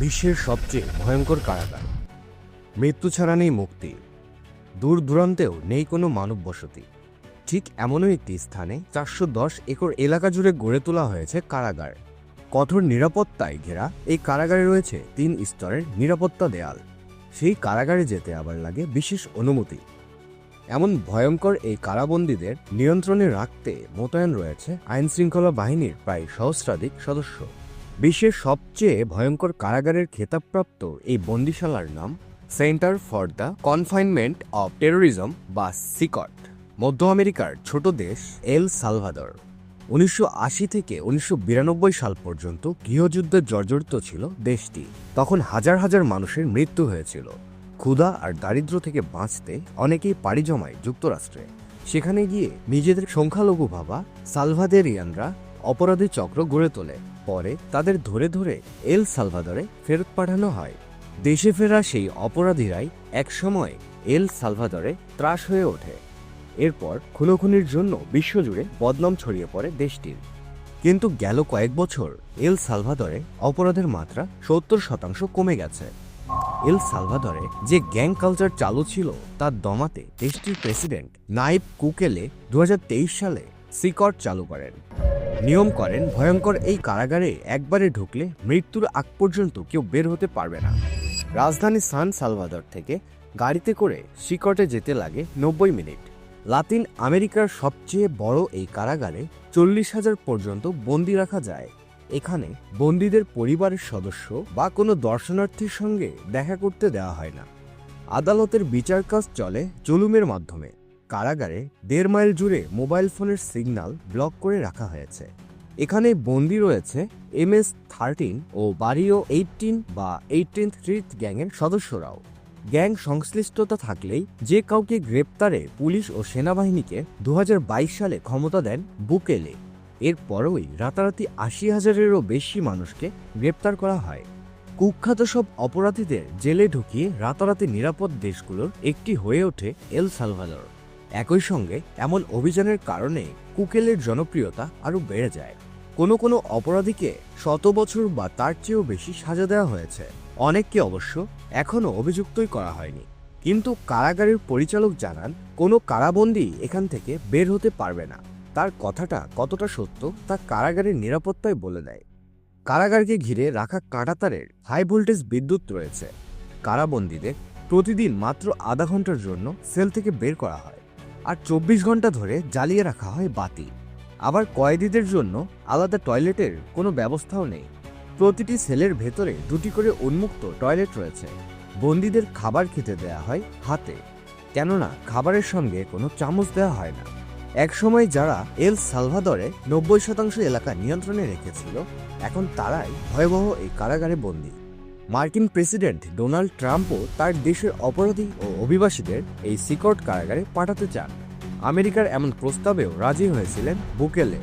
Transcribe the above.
বিশ্বের সবচেয়ে ভয়ঙ্কর কারাগার। মৃত্যু ছাড়া নেই মুক্তি। দূর দূরান্তেও নেই কোনো মানব বসতি। ঠিক এমনই একটি স্থানে চারশো দশ একর এলাকা জুড়ে গড়ে তোলা হয়েছে কারাগার। কঠোর নিরাপত্তায় ঘেরা এই কারাগারে রয়েছে তিন স্তরের নিরাপত্তা দেয়াল। সেই কারাগারে যেতে আবার লাগে বিশেষ অনুমতি। এমন ভয়ঙ্কর এই কারাবন্দীদের নিয়ন্ত্রণে রাখতে মোতায়েন রয়েছে আইনশৃঙ্খলা বাহিনীর প্রায় সহস্রাধিক সদস্য। বিশ্বের সবচেয়ে ভয়ঙ্কর কারাগারের খেতাবপ্রাপ্ত এই বন্দিশালার নাম centre for the confinement of terrorism বা সিকট। মধ্য আমেরিকার ছোট দেশ এল সালভাদর। উনিশশো আশি থেকে উনিশশো বিরানব্বই সাল পর্যন্ত গৃহযুদ্ধে জর্জরিত ছিল দেশটি। তখন হাজার হাজার মানুষের মৃত্যু হয়েছিল। ক্ষুধা আর দারিদ্র্য থেকে বাঁচতে অনেকেই পাড়ি জমায় যুক্তরাষ্ট্রে। সেখানে গিয়ে নিজেদের সংখ্যালঘু ভাবা সালভাদেরিয়ানরা অপরাধী চক্র গড়ে তোলে। পরে তাদের ধরে ধরে এল সালভাদরে ফেরত পাঠানো হয়। দেশে ফেরা সেই অপরাধীরাই একসময় এল সালভাদরে ত্রাস হয়ে ওঠে। এরপর খুনোখুনির জন্য বিশ্বজুড়ে বদনাম ছড়িয়ে পড়ে দেশটির। কিন্তু গেল কয়েক বছর এল সালভাদরে অপরাধের মাত্রা সত্তর শতাংশ কমে গেছে। এল সালভাদরে যে গ্যাং কালচার চালু ছিল তা দমাতে দেশটির প্রেসিডেন্ট নাইব কুকেলে দু হাজার তেইশ সালে সিকট চালু করেন। নিয়ম করেন, ভয়ঙ্কর এই কারাগারে একবারে ঢুকলে মৃত্যুর আগ পর্যন্ত কেউ বের হতে পারবে না। রাজধানী সান সালভাদর থেকে গাড়িতে করে শিকটে যেতে লাগে নব্বই মিনিট। লাতিন আমেরিকার সবচেয়ে বড় এই কারাগারে চল্লিশ হাজার পর্যন্ত বন্দি রাখা যায়। এখানে বন্দীদের পরিবারের সদস্য বা কোনো দর্শনার্থীর সঙ্গে দেখা করতে দেওয়া হয় না। আদালতের বিচার কাজ চলে জুলুমের মাধ্যমে। কারাগারে দেড় মাইল জুড়ে মোবাইল ফোনের সিগন্যাল ব্লক করে রাখা হয়েছে। এখানে বন্দি রয়েছে এম এস থার্টিন ও বারিও এইটিন বা এইটিন থ্রিথ গ্যাংয়ের সদস্যরাও। গ্যাং সংশ্লিষ্টতা থাকলেই যে কাউকে গ্রেপ্তারে পুলিশ ও সেনাবাহিনীকে দু হাজার বাইশ সালে ক্ষমতা দেন বুকেলে। এরপরই রাতারাতি আশি হাজারেরও বেশি মানুষকে গ্রেপ্তার করা হয়। কুখ্যাত সব অপরাধীদের জেলে ঢুকিয়ে রাতারাতি নিরাপদ দেশগুলোর একটি হয়ে ওঠে এল সালভাদর। একই সঙ্গে এমন অভিযানের কারণে কুকেলের জনপ্রিয়তা আরও বেড়ে যায়। কোনো কোনো অপরাধীকে শত বছর বা তার চেয়েও বেশি সাজা দেওয়া হয়েছে। অনেককে অবশ্য এখনও অভিযুক্তই করা হয়নি। কিন্তু কারাগারের পরিচালক জানান, কোনো কারাবন্দী এখান থেকে বের হতে পারবে না। তার কথাটা কতটা সত্য তা কারাগারের নিরাপত্তায় বলে দেয়। কারাগারকে ঘিরে রাখা কাঁটাতারের হাই ভোল্টেজ বিদ্যুৎ রয়েছে। কারাবন্দীদের প্রতিদিন মাত্র আধা ঘণ্টার জন্য সেল থেকে বের করা হয়। আর চব্বিশ ঘণ্টা ধরে জ্বালিয়ে রাখা হয় বাতি। আবার কয়েদিদের জন্য আলাদা টয়লেটের কোনো ব্যবস্থাও নেই। প্রতিটি সেলের ভেতরে দুটি করে উন্মুক্ত টয়লেট রয়েছে। বন্দীদের খাবার খেতে দেয়া হয় হাতে। কেননা খাবারের সঙ্গে কোনো চামচ দেওয়া হয় না। একসময় যারা এল সালভাদরে নব্বই শতাংশ এলাকা নিয়ন্ত্রণে রেখেছিল, এখন তারাই ভয়াবহ এই কারাগারে বন্দী। মার্কিন প্রেসিডেন্ট ডোনাল্ড ট্রাম্পও তার দেশের অপরাধী ও অভিবাসীদের এই সিকট কারাগারে পাঠাতে চান। আমেরিকার এমন প্রস্তাবেও রাজি হয়েছিলেন বুকেলে।